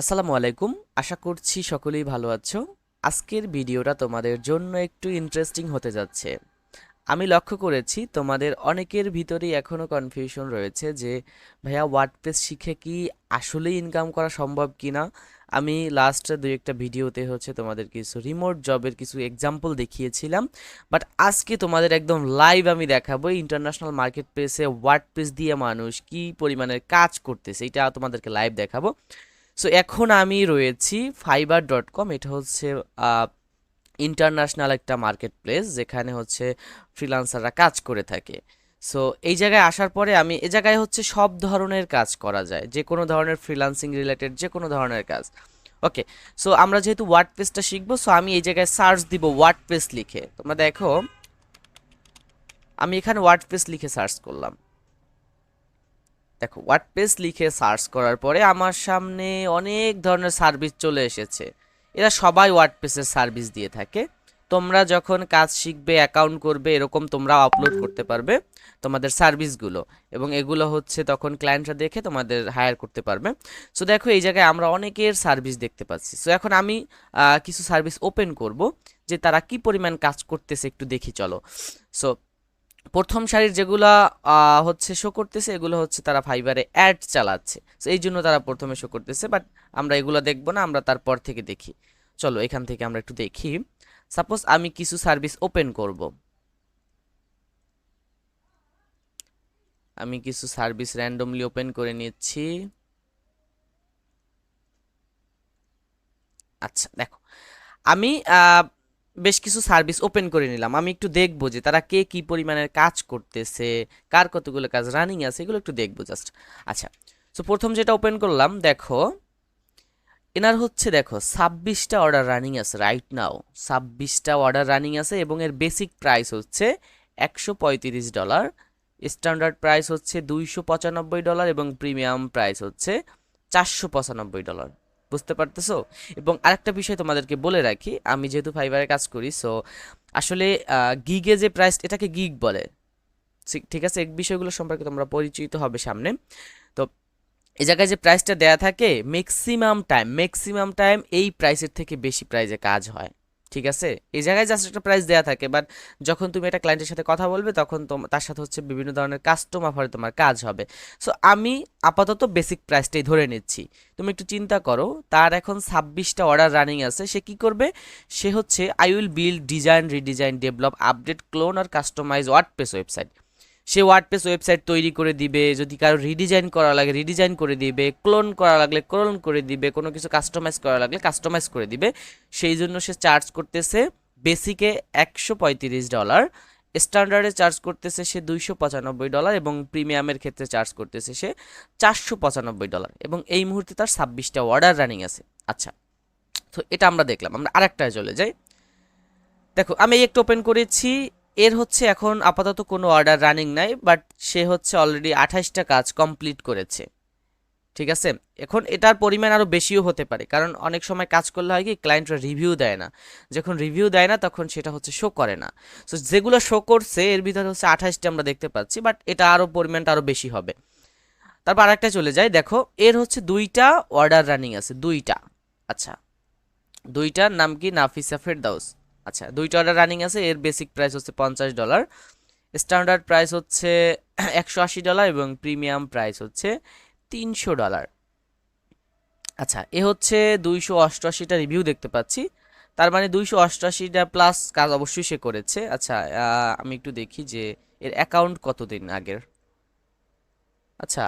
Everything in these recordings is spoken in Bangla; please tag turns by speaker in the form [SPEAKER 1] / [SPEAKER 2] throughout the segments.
[SPEAKER 1] আসসালামু আলাইকুম। আশা করছি সকলেই ভালো আছো। আজকের ভিডিওটা তোমাদের জন্য একটু ইন্টারেস্টিং হতে যাচ্ছে। আমি লক্ষ্য করেছি, তোমাদের অনেকের ভিতরেই এখনও কনফিউশন রয়েছে যে, ভাইয়া ওয়ার্ডপ্রেস শিখে কি আসলেই ইনকাম করা সম্ভব কি না আমি লাস্ট দুই একটা ভিডিওতে হচ্ছে তোমাদের কিছু রিমোট জবের কিছু এক্সাম্পল দেখিয়েছিলাম। বাট আজকে তোমাদের একদম লাইভ আমি দেখাবো ইন্টারন্যাশনাল মার্কেট প্লেসে ওয়ার্ডপ্রেস দিয়ে মানুষ কি পরিমাণের কাজ করতেছে, এটা তোমাদেরকে লাইভ দেখাবো। সো এখন আমি রয়েছি ফাইবার ডট কম এটা হচ্ছে ইন্টারন্যাশনাল একটা মার্কেট প্লেস যেখানে হচ্ছে ফ্রিলান্সাররা কাজ করে থাকে। সো এই জায়গায় আসার পরে আমি, এ জায়গায় হচ্ছে সব ধরনের কাজ করা যায়, যে কোনো ধরনের ফ্রিলান্সিং রিলেটেড যে কোনো ধরনের কাজ। ওকে সো আমরা যেহেতু ওয়ার্ড পেজটা শিখব সো আমি এই জায়গায় সার্চ দিব ওয়ার্ড পেজ লিখে। তোমরা দেখো, আমি এখানে ওয়ার্ড পেজ লিখে সার্চ করলাম। দেখো ওয়ার্ডপ্রেস লিখে সার্চ করার পরে আমার সামনে অনেক ধরনের সার্ভিস চলে এসেছে। এরা সবাই ওয়ার্ডপ্রেসের সার্ভিস দিয়ে থাকে। তোমরা যখন কাজ শিখবে অ্যাকাউন্ট করবে, এরকম তোমরা আপলোড করতে পারবে তোমাদের সার্ভিসগুলো এবং এগুলো হচ্ছে তখন ক্লায়েন্টরা দেখে তোমাদের হায়ার করতে পারবে। সো দেখো, এই জায়গায় আমরা অনেকের সার্ভিস দেখতে পাচ্ছি। সো এখন আমি কিছু সার্ভিস ওপেন করব যে তারা কি পরিমাণ কাজ করতেছে একটু দেখি, চলো। সো প্রথম সারির যেগুলা হচ্ছে শো করতেছে এগুলো হচ্ছে তারা ফাইবারে অ্যাড চালাচ্ছে। So, এই জন্য তারা প্রথমে শো করতেছে বাট আমরা এগুলো দেখব না আমরা তারপর থেকে দেখি। চলো এখান থেকে আমরা একটু দেখি। সাপোজ আমি কিছু সার্ভিস ওপেন করব। আমি কিছু সার্ভিস র্যান্ডমলি ওপেন করে নিচ্ছি। আচ্ছা দেখো। আমি বেশ কিছু সার্ভিস ওপেন করে নিলাম। আমি একটু দেখব যে তারা কে কি পরিমাণের কাজ করতেছে, কার কতগুলো কাজ রানিং আছে, এগুলো একটু দেখব জাস্ট আচ্ছা তো প্রথম যেটা ওপেন করলাম, দেখো, এনার হচ্ছে দেখো, ছাব্বিশটা অর্ডার রানিং আছে রাইট নাও ছাব্বিশটা অর্ডার রানিং আছে এবং এর বেসিক প্রাইস হচ্ছে একশো পঁয়ত্রিশ ডলার স্ট্যান্ডার্ড প্রাইস হচ্ছে দুইশো পঁচানব্বই ডলার এবং প্রিমিয়াম প্রাইস হচ্ছে চারশো পঁচানব্বই ডলার বুঝতে পারতেছো? এবং আরেকটা বিষয় তোমাদেরকে বলে রাখি, আমি যেহেতু ফাইবারে কাজ করি সো আসলে গিগে যে প্রাইস এটাকে গিগ বলে। ঠিক আছে? এই বিষয়গুলো সম্পর্কে তোমরা পরিচিত হবে সামনে। তো এই জায়গায় যে প্রাইসটা দেয়া থাকে ম্যাক্সিমাম টাইম ম্যাক্সিমাম টাইম এই প্রাইসের থেকে বেশি প্রাইসে কাজ হয়। ঠিক আছে? এই জায়গায় জাস্ট একটা প্রাইস দেওয়া থাকে বাট যখন তুমি একটা ক্লায়েন্টের সাথে কথা বলবে, তখন তার সাথে হচ্ছে বিভিন্ন ধরনের কাস্টম অফারে তোমার কাজ হবে। সো আমি আপাতত বেসিক প্রাইসটাই ধরে নিচ্ছি। তুমি একটু চিন্তা করো, তার এখন ছাব্বিশটা অর্ডার রানিং আছে, সে কি করবে? সে হচ্ছে I will build design redesign develop update clone R customise WordPress website সে ওয়ার্ডপ্রেস ওয়েবসাইট তৈরি করে দিবে, যদি কারও রিডিজাইন করা লাগে রিডিজাইন করে দিবে ক্লোন করা লাগলে ক্লোন করে দিবে, কোনো কিছু কাস্টমাইজ করা লাগলে কাস্টমাইজ করে দিবে, সেই জন্য সে চার্জ করতেছে বেসিকে একশো পঁয়ত্রিশ ডলার স্ট্যান্ডার্ডে চার্জ করতেছে সে দুইশো পঁচানব্বই ডলার এবং প্রিমিয়ামের ক্ষেত্রে চার্জ করতেছে সে চারশো পঁচানব্বই ডলার এবং এই মুহূর্তে তার ছাব্বিশটা অর্ডার রানিং আছে। আচ্ছা তো এটা আমরা দেখলাম। আমরা আরেকটায় চলে যাই। দেখো, আমি একটু ওপেন করেছি। এর হচ্ছে এখন আপাতত কোনো অর্ডার রানিং নাই বাট সে হচ্ছে অলরেডি আঠাশটা কাজ কমপ্লিট করেছে। ঠিক আছে? এখন এটার পরিমাণ আরও বেশিও হতে পারে, কারণ অনেক সময় কাজ করলে হয় কি ক্লায়েন্টরা রিভিউ দেয় না। যখন রিভিউ দেয় না, তখন সেটা হচ্ছে শো করে না। সো যেগুলো শো করছে, এর ভিতরে হচ্ছে আঠাশটা আমরা দেখতে পাচ্ছি বাট এটা আরও পরিমাণটা আরও বেশি হবে। তারপর আরেকটা চলে যায় দেখো, এর হচ্ছে দুইটা অর্ডার রানিং আছে, দুইটা। আচ্ছা দুইটার নাম কি? নাফিসা ফেরদাউস। আচ্ছা দুইটা অর্ডার রানিং আছে, এর বেসিক প্রাইস হচ্ছে পঞ্চাশ ডলার স্ট্যান্ডার্ড প্রাইস হচ্ছে একশো আশি ডলার এবং প্রিমিয়াম প্রাইস হচ্ছে তিনশো ডলার আচ্ছা এ হচ্ছে দুইশো অষ্টআশিটা রিভিউ দেখতে পাচ্ছি। তার মানে দুইশো অষ্টআশিটা প্লাস কাজ অবশ্যই সে করেছে। আচ্ছা আমি একটু দেখি যে এর অ্যাকাউন্ট কতদিন আগের? আচ্ছা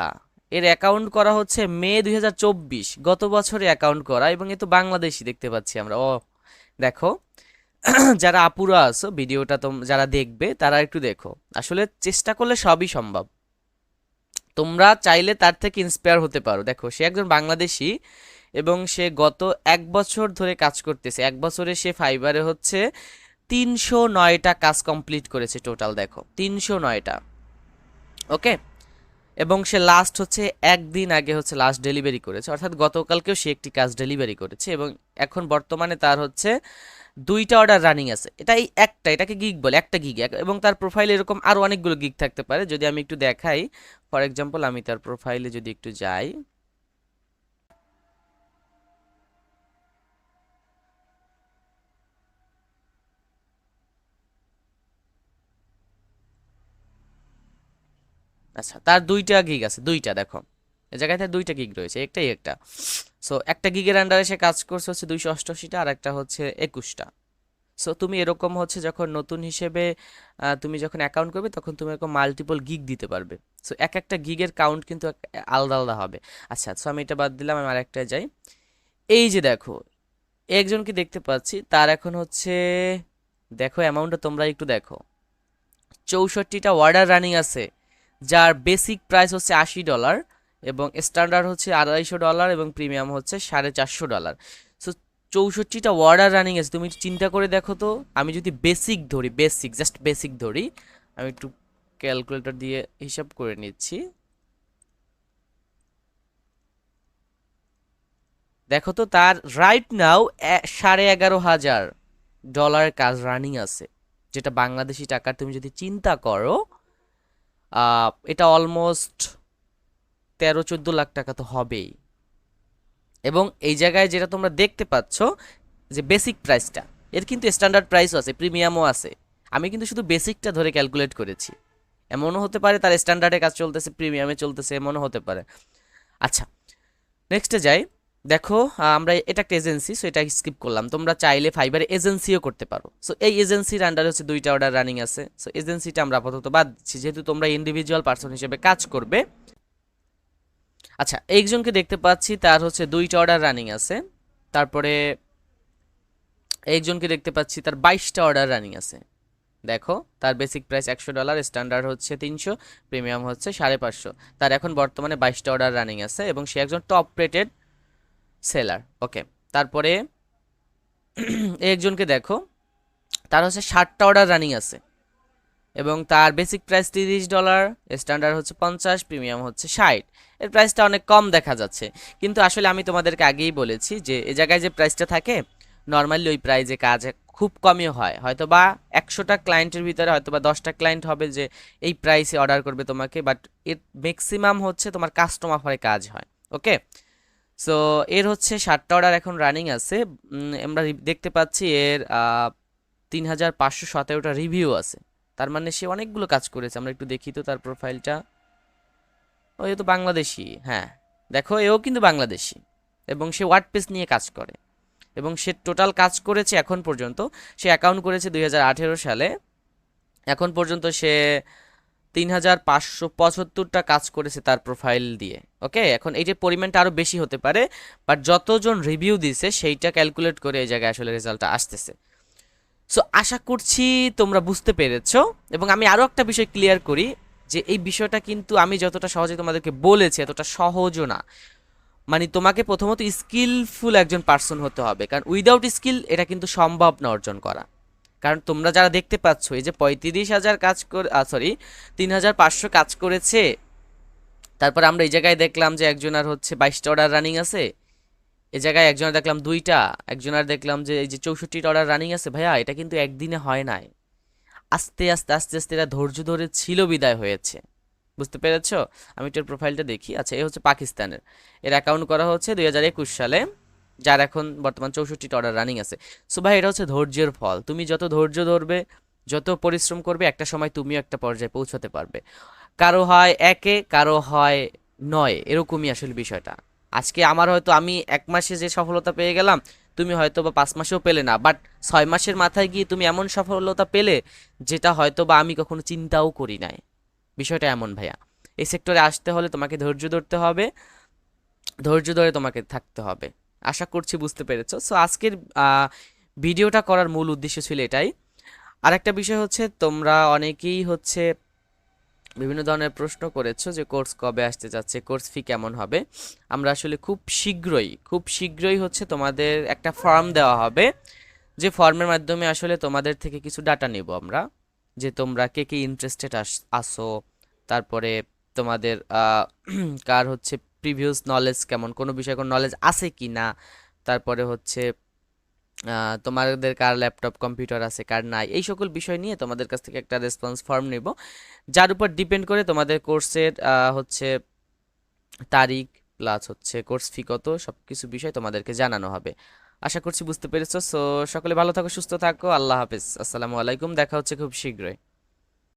[SPEAKER 1] এর অ্যাকাউন্ট করা হচ্ছে মে দুই হাজার চব্বিশ, গত বছরে অ্যাকাউন্ট করা এবং এ তো বাংলাদেশি দেখতে পাচ্ছি আমরা। ও, দেখো যারা আপুরা আছো, ভিডিওটা তোম, যারা দেখবে, তারা একটু দেখো। আসলে চেষ্টা করলে সবই সম্ভব। তোমরা চাইলে তার থেকে ইন্সপায়ার হতে পারো। দেখো, সে একজন বাংলাদেশি এবং সে গত এক বছর ধরে কাজ করতেছে। এক বছরে সে ফাইবারে হচ্ছে তিনশো নয়টা কাজ কমপ্লিট করেছে টোটাল দেখো। তিনশো নয়টা। ওকে এবং সে লাস্ট হচ্ছে, একদিন আগে হচ্ছে লাস্ট ডেলিভারি করেছে। অর্থাৎ গতকালকেও সে একটি কাজ ডেলিভারি করেছে এবং এখন বর্তমানে তার হচ্ছে দুইটা অর্ডার রানিং আছে। এটাই একটা, এটাকে গিগ বলে, একটা গিগ এবং তার প্রোফাইলে এরকম আরও অনেকগুলো গিগ থাকতে পারে। যদি আমি একটু দেখাই ফর এক্সাম্পল আমি তার প্রোফাইলে যদি একটু যাই আচ্ছা তার দুইটা গিগ আছে, দুইটা দেখো। এই জায়গায় তার দুইটা গিগ রয়েছে একটাই একটা। সো একটা গিগের আন্ডারে সে কাজ করছে হচ্ছে দুইশো অষ্টআশিটা, আর একটা হচ্ছে একুশটা। সো তুমি এরকম হচ্ছে যখন নতুন হিসেবে তুমি যখন অ্যাকাউন্ট করবে, তখন তুমি এরকম মাল্টিপল গিগ দিতে পারবে। সো এক একটা গিগের কাউন্ট কিন্তু আলাদা আলাদা হবে। আচ্ছা সো আমি এটা বাদ দিলাম, আমি আরেকটা যাই। এই যে দেখো একজনকে দেখতে পাচ্ছি, তার এখন হচ্ছে, দেখো অ্যামাউন্টটা তোমরা একটু দেখো। চৌষট্টিটা অর্ডার রানিং আছে। যার বেসিক প্রাইস হচ্ছে আশি ডলার এবং স্ট্যান্ডার্ড হচ্ছে আড়াইশো ডলার এবং প্রিমিয়াম হচ্ছে সাড়ে চারশো ডলার। সো চৌষট্টিটা অর্ডার রানিং আছে। তুমি চিন্তা করে দেখো তো। আমি যদি বেসিক ধরি বেসিক জাস্ট বেসিক ধরি, আমি একটু ক্যালকুলেটর দিয়ে হিসাব করে নিচ্ছি। দেখো তো, তার রাইট নাও সাড়ে এগারো হাজার ডলারের কাজ রানিং আছে। যেটা বাংলাদেশি টাকার, তুমি যদি চিন্তা করো এটা অলমোস্ট তেরো, চোদ্দ লাখ টাকা তো হবেই। এবং এই জায়গায় যেটা তোমরা দেখতে পাচ্ছ যে বেসিক প্রাইসটা এর কিন্তু স্ট্যান্ডার্ড প্রাইসও আছে প্রিমিয়ামও আছে। আমি কিন্তু শুধু বেসিকটা ধরে ক্যালকুলেট করেছি। এমনও হতে পারে তার স্ট্যান্ডার্ডে কাজ চলতেছে প্রিমিয়ামে চলতেছে, এমনও হতে পারে। আচ্ছা নেক্সটে যাই। দেখো আমরা এটা একটা এজেন্সি সো এটা স্কিপ করলাম। তোমরা চাইলে ফাইবার এজেন্সিও করতে পারো। সো এই এজেন্সির আন্ডারে হচ্ছে দুইটা অর্ডার রানিং আছে। সো এজেন্সিটা আমরা আপাতত বাদ দিচ্ছি। যেহেতু তোমরা ইন্ডিভিজুয়াল পার্সন হিসেবে কাজ করবে। আচ্ছা একজনকে দেখতে পাচ্ছি, তার হচ্ছে দুইটা অর্ডার রানিং আছে। তারপরে একজনকে দেখতে পাচ্ছি, তার বাইশটা অর্ডার রানিং আছে। দেখো, তার বেসিক প্রাইস একশো ডলার স্ট্যান্ডার্ড হচ্ছে তিনশো প্রিমিয়াম হচ্ছে সাড়ে পাঁচশো। তার এখন বর্তমানে বাইশটা অর্ডার রানিং আছে এবং সে একজন টপ রেটেড সেলার, ওকে। তারপরে একজনকে দেখো, তার হচ্ছে ষাটটা অর্ডার রানিং আছে এবং তার বেসিক প্রাইস তিরিশ ডলার স্ট্যান্ডার্ড হচ্ছে পঞ্চাশ প্রিমিয়াম হচ্ছে ষাট। এর প্রাইসটা অনেক কম দেখা যাচ্ছে। কিন্তু আসলে আমি তোমাদেরকে আগেই বলেছি যে এ জায়গায় যে প্রাইসটা থাকে নর্মালি ওই প্রাইজে কাজ খুব কমই হয়। হয়তো বা একশোটা ক্লায়েন্টের ভিতরে হয়তো বা দশটা ক্লায়েন্ট হবে যে এই প্রাইসে অর্ডার করবে তোমাকে বাট এর ম্যাক্সিমাম হচ্ছে তোমার কাস্টমার হয়ে কাজ হয়, ওকে? সো এর হচ্ছে ষাটটা অর্ডার এখন রানিং আছে। আমরা দেখতে পাচ্ছি এর তিন হাজার পাঁচশো সতেরোটা রিভিউ আছে। তার মানে সে অনেকগুলো কাজ করেছে। আমরা একটু দেখি তো তার প্রোফাইলটা ও তো বাংলাদেশি হ্যাঁ। দেখো, এও কিন্তু বাংলাদেশি। এবং সে ওয়ার্ডপ্রেস নিয়ে কাজ করে। এবং সে টোটাল কাজ করেছে এখন পর্যন্ত। সে অ্যাকাউন্ট করেছে দু হাজার আঠেরো সালে। এখন পর্যন্ত সে তিন হাজার পাঁচশো পঁচাত্তরটা কাজ করেছে তার প্রোফাইল দিয়ে ওকে এখন এই যে পরিমাণটা আরও বেশি হতে পারে বাট যতজন রিভিউ দিছে, সেইটা ক্যালকুলেট করে এই জায়গায় আসলে রেজাল্টটা আসতেছে। সো আশা করছি তোমরা বুঝতে পেরেছ, এবং আমি আরও একটা বিষয় ক্লিয়ার করি, যে এই বিষয়টা কিন্তু আমি যতটা সহজে তোমাদেরকে বলেছি, এতটা সহজও না। মানে তোমাকে প্রথমত স্কিলফুল একজন পার্সন হতে হবে, কারণ উইদাউট স্কিল এটা কিন্তু সম্ভব না অর্জন করা। কারণ তোমরা যারা দেখতে পাচ্ছ, এই যে পঁয়ত্রিশ হাজার কাজ করে সরি তিন হাজার পাঁচশো কাজ করেছে, তারপর আমরা এই জায়গায় দেখলাম যে একজনের হচ্ছে বাইশটা অর্ডার রানিং আছে এই জায়গায় একজনের দেখলাম দুইটা, একজনের দেখলাম যে এই যে চৌষট্টিটা অর্ডার রানিং আছে, ভাইয়া, এটা কিন্তু একদিনে হয় নাই। আস্তে আস্তে আস্তে আস্তে এরা ধৈর্য ধরে ছিল বিদায় হয়েছে। বুঝতে পেরেছ? আমি এর প্রোফাইলটা দেখি। আচ্ছা এই হচ্ছে পাকিস্তানের। এর অ্যাকাউন্ট করা হচ্ছে দুই হাজার একুশ সালে। যার এখন বর্তমান চৌষট্টিটা অর্ডার রানিং আছে। সো ভাই, এটা হচ্ছে ধৈর্যের ফল। তুমি যত ধৈর্য ধরবে, যত পরিশ্রম করবে, একটা সময় তুমিও একটা পর্যায়ে পৌঁছাতে পারবে। কারও হয় একে, কারও হয় নয়, এরকমই আসলে বিষয়টা। আজকে আমার হয়তো আমি এক মাসে যে সফলতা পেয়ে গেলাম, তুমি হয়তো বা পাঁচ মাসেও পেলে না। বাট ছয় মাসের মাথায় গিয়ে তুমি এমন সফলতা পেলে, যেটা হয়তো বা আমি কখনো চিন্তাও করি নাই। বিষয়টা এমন, ভাইয়া। এই সেক্টরে আসতে হলে তোমাকে ধৈর্য ধরতে হবে। ধৈর্য ধরে তোমাকে থাকতে হবে। আশা করছি বুঝতে পেরেছ। সো আজকের ভিডিওটা করার মূল উদ্দেশ্য ছিল এটাই। আর একটা বিষয় হচ্ছে, তোমরা অনেকেই হচ্ছে বিভিন্ন ধরনের প্রশ্ন করেছ যে কোর্স কবে আসতে যাচ্ছে, কোর্স ফি কেমন হবে। আমরা আসলে খুব শীঘ্রই খুব শীঘ্রই হচ্ছে তোমাদের একটা ফর্ম দেওয়া হবে, যে ফর্মের মাধ্যমে আসলে তোমাদের থেকে কিছু ডাটা নেব আমরা, যে তোমরা কে কে ইন্টারেস্টেড আস, আসো, তারপরে তোমাদের কার হচ্ছে প্রিভিয়াস নলেজ কেমন? কোনো বিষয়ে কোনো নলেজ আছে কি না তারপরে হচ্ছে তোমাদের কার ল্যাপটপ কম্পিউটার আছে, কার নাই? এই সকল বিষয় নিয়ে তোমাদের কাছ থেকে একটা রেসপন্স ফর্ম নেব। যার উপর ডিপেন্ড করে তোমাদের কোর্সের হচ্ছে তারিখ প্লাস হচ্ছে কোর্স ফি কত সব কিছু বিষয় তোমাদেরকে জানানো হবে। আশা করছি বুঝতে পেরেছ। সো সকলে ভালো থাকো, সুস্থ থাকো। আল্লাহ হাফেজ। আসসালামু আলাইকুম। দেখা হচ্ছে খুব শীঘ্রই।